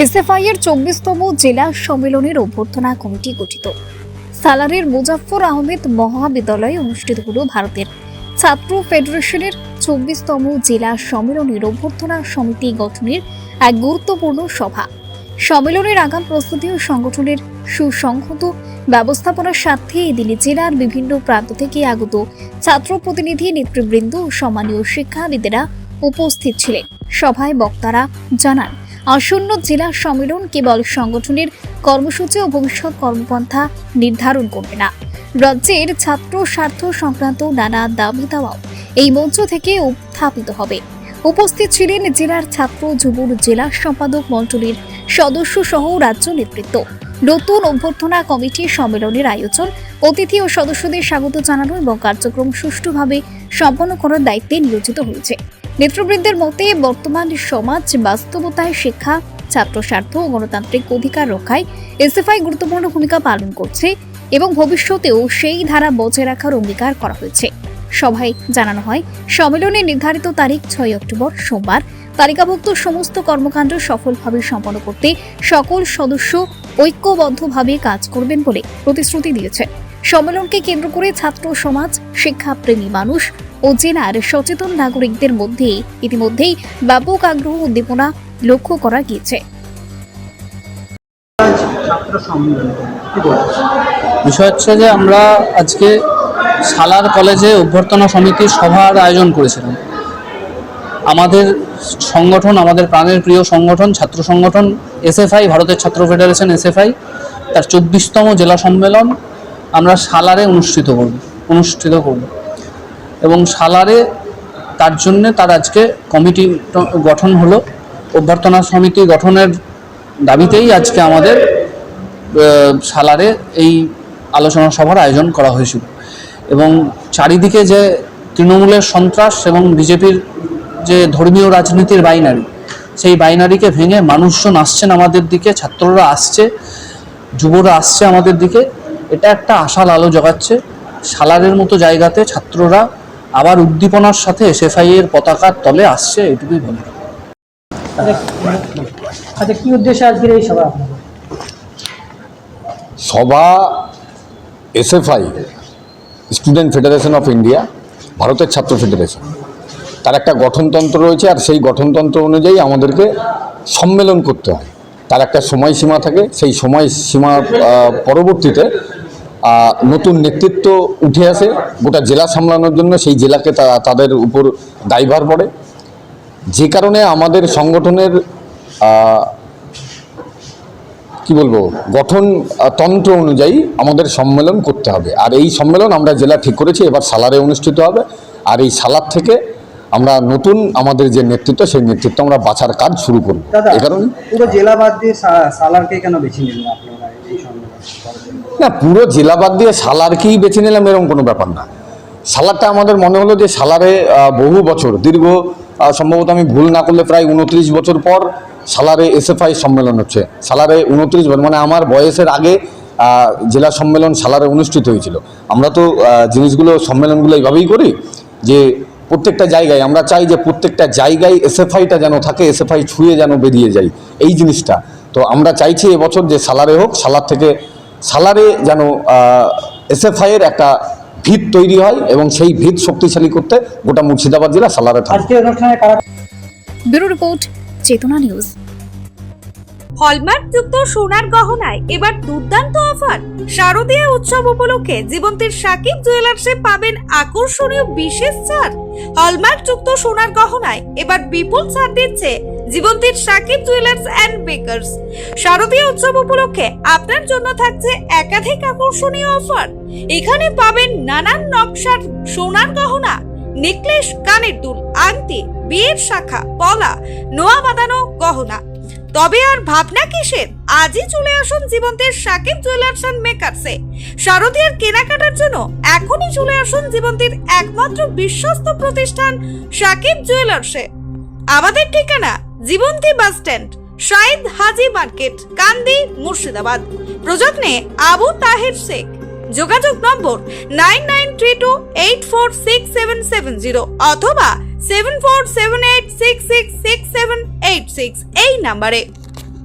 SFI এর চব্বিশতম জেলা সম্মেলনের অভ্যর্থনা কমিটি গঠিত। সালারের মুজাফফর আহমেদ মহাবিদ্যালয়ে অনুষ্ঠিত হল ভারতের। ছাত্র ফেডারেশনের চব্বিশতম জেলা সম্মেলনের অভ্যর্থনা সমিতি গঠনের এক গুরুত্বপূর্ণ সভা। সম্মেলনের আগাম প্রস্তুতি ও সংগঠনের সুসংহত ব্যবস্থাপনার স্বার্থে এদিনে জেলার বিভিন্ন প্রান্ত থেকে আগত ছাত্র প্রতিনিধি, নেতৃবৃন্দ ও সম্মানীয় শিক্ষাবিদেরা উপস্থিত ছিলেন। সভায় বক্তারা জানান আসন্ন জেলা সম্মেলন কেবল সংগঠনের কর্মসূচি ও ভবিষ্যৎ কর্মপন্থা নির্ধারণ করবে না। রাজ্যের ছাত্র স্বার্থ সংক্রান্ত নানা দাবি দাওয়াও এই মঞ্চ থেকে উত্থাপিত হবে। উপস্থিত ছিলেন জেলার ছাত্র যুবর জেলা সম্পাদক মণ্ডলীর সদস্য সহ রাজ্য নেতৃত্ব। নতুন অভ্যর্থনা কমিটির সম্মেলনের আয়োজন অতিথি ও সদস্যদের স্বাগত জানানো এবং কার্যক্রম সুষ্ঠুভাবে সম্পন্ন করার দায়িত্বে নিয়োজিত হয়েছে। নেতৃবৃন্দের মতে, বর্তমান সমাজ বাস্তবতায় শিক্ষা, ছাত্র স্বার্থ ও গণতান্ত্রিক অধিকার রক্ষায় এসএফআই গুরুত্বপূর্ণ ভূমিকা পালন করছে এবং ভবিষ্যতেও সেই ধারা বজায় রাখার অঙ্গীকার করা হয়েছে। সভায় জানানো হয় সম্মেলনের নির্ধারিত তারিখ ছয় অক্টোবর সোমবার, তালিকাভুক্ত সমস্ত কর্মকাণ্ড সফলভাবে সম্পন্ন করতে সকল সদস্য ঐক্যবদ্ধভাবে কাজ করবেন বলে প্রতিশ্রুতি দিয়েছে। সম্মেলনকে কেন্দ্র করে ছাত্র সমাজ শিক্ষাপ্রেমী মানুষ ও জেলার সচেতন নাগরিকদের মধ্যে ইতিমধ্যেই ব্যাপক আগ্রহ উদ্দীপনা লক্ষ্য করা গিয়েছে। বিষয় হচ্ছে যে আমরা আজকে সালার কলেজে অভ্যর্থনা সমিতির সভার আয়োজন করেছিলাম। আমাদের সংগঠন আমাদের প্রাণের প্রিয় সংগঠন ছাত্র সংগঠন এসএফআই ভারতের ছাত্র ফেডারেশন এসএফআই তার চব্বিশতম জেলা সম্মেলন আমরা সালারে অনুষ্ঠিত করব অনুষ্ঠিত করব। এবং সালারে তার জন্যে তার আজকে কমিটি গঠন হলো। অভ্যর্থনা সমিতি গঠনের দাবিতেই আজকে আমাদের সালারে এই আলোচনা সভার আয়োজন করা হয়েছিল। এবং চারিদিকে যে তৃণমূলের সন্ত্রাস এবং বিজেপির যে ধর্মীয় রাজনীতির বাইনারি, সেই বাইনারিকে ভেঙে মানুষজন আসছেন আমাদের দিকে, ছাত্ররা আসছে, যুবরা আসছে আমাদের দিকে। এটা একটা আশার আলো জগাচ্ছে। সালারের মতো জায়গাতে ছাত্ররা আবার উদ্দীপনার সাথে এসএফআই এর পতাকার তলে আসছে এটুকুই বলে। আচ্ছা কি উদ্দেশ্যে আজকের এই সভা? সভা SFI student federation of India ভারতের ছাত্র ফেডারেশন। তার একটা গঠনতন্ত্র রয়েছে আর সেই গঠনতন্ত্র অনুযায়ী আমাদেরকে সম্মেলন করতে হয়। তার একটা সময়সীমা থাকে, সেই সময়সীমা পরবর্তীতে নতুন নেতৃত্ব উঠে আসে, গোটা জেলা সামলানোর জন্য সেই জেলাকে তাদের উপর দায়ভার পড়ে। যে কারণে আমাদের সংগঠনের কি বলব, গঠন তন্ত্র অনুযায়ী আমাদের সম্মেলন করতে হবে। আর এই সম্মেলন আমরা জেলা ঠিক করেছি, এবার সালারে অনুষ্ঠিত হবে। আর এই সালার থেকে আমরা নতুন আমাদের যে নেতৃত্ব সেই নেতৃত্ব আমরা বাছার কাজ শুরু করব। এই কারণে পুরো জেলা বাদ দিয়ে সালারকে কেন বেছে নিলেন আপনারা? না পুরো জেলা বাদ দিয়ে সালারকেই বেছে নিলাম এরকম কোনো ব্যাপার না। সালারটা আমাদের মনে হলো যে সালারে বহু বছর দীর্ঘ সম্ভবত আমি ভুল না করলে প্রায় উনত্রিশ বছর পর সালারে এসএফআই সম্মেলন হচ্ছে। সালারে উনত্রিশ বছর মানে আমার বয়সের আগে জেলা সম্মেলন সালারে অনুষ্ঠিত হয়েছিল। আমরা তো জিনিসগুলো সম্মেলনগুলো এইভাবেই করি যে প্রত্যেকটা জায়গায় আমরা চাই যে প্রত্যেকটা জায়গায় এসএফআইটা যেন থাকে এসএফআই ছুঁয়ে যেন বেরিয়ে যায় এই জিনিসটা। তো আমরা চাইছি এবছর যে সালারে হোক সালার থেকে সালারে যেন এসএফআইয়ের একটা ভিত তৈরি হয় এবং সেই ভিত শক্তিশালী করতে গোটা মুর্শিদাবাদ জেলা সালারে থাকে। Bureau report Chetana news. Hallmark যুক্ত সোনার গহনায় এবার দুর্দান্ত অফার। শারদীয় উৎসব উপলক্ষে জীবন্তীর সাকিব জুয়েলার্সে পাবেন আকর্ষণীয় বিশেষ ছাড়। হলমার্ক যুক্ত সোনার গহনায় এবার বিপুল ছাড় দিচ্ছে জীবন্তীর সাকিব জুয়েলার্স অ্যান্ড বেকার্স। শারদীয় উৎসব উপলক্ষে আপনার জন্য থাকছে একাধিক আকর্ষণীয় অফার। এখানে পাবেন নানান নকশার সোনার গহনা, নেকলেস, কানের দুল, আংটি, বিয়ের শাখা, পলা, নোয়া বাঁধানো গহনা তবে আর ভাবনা কিসের? আজই চলে আসুন জীবন্তের সাকিব জুয়েলার্স অ্যান্ড মেকার্সে শারদীয়ার কেনাকাটার জন্য এখনই চলে আসুন জীবন্তীর একমাত্র বিশ্বস্ত প্রতিষ্ঠান সাকিব জুয়েলার্সে আমাদের ঠিকানা Jibanti bus stand, Shahid Haji market, Kandi, Murshidabad. প্রযত্নে Abu Taher Sheikh. যোগাযোগ নম্বর nine nine three two eight four six seven seven zero অথবা seven four seven eight six six six seven eight six এই নাম্বারে।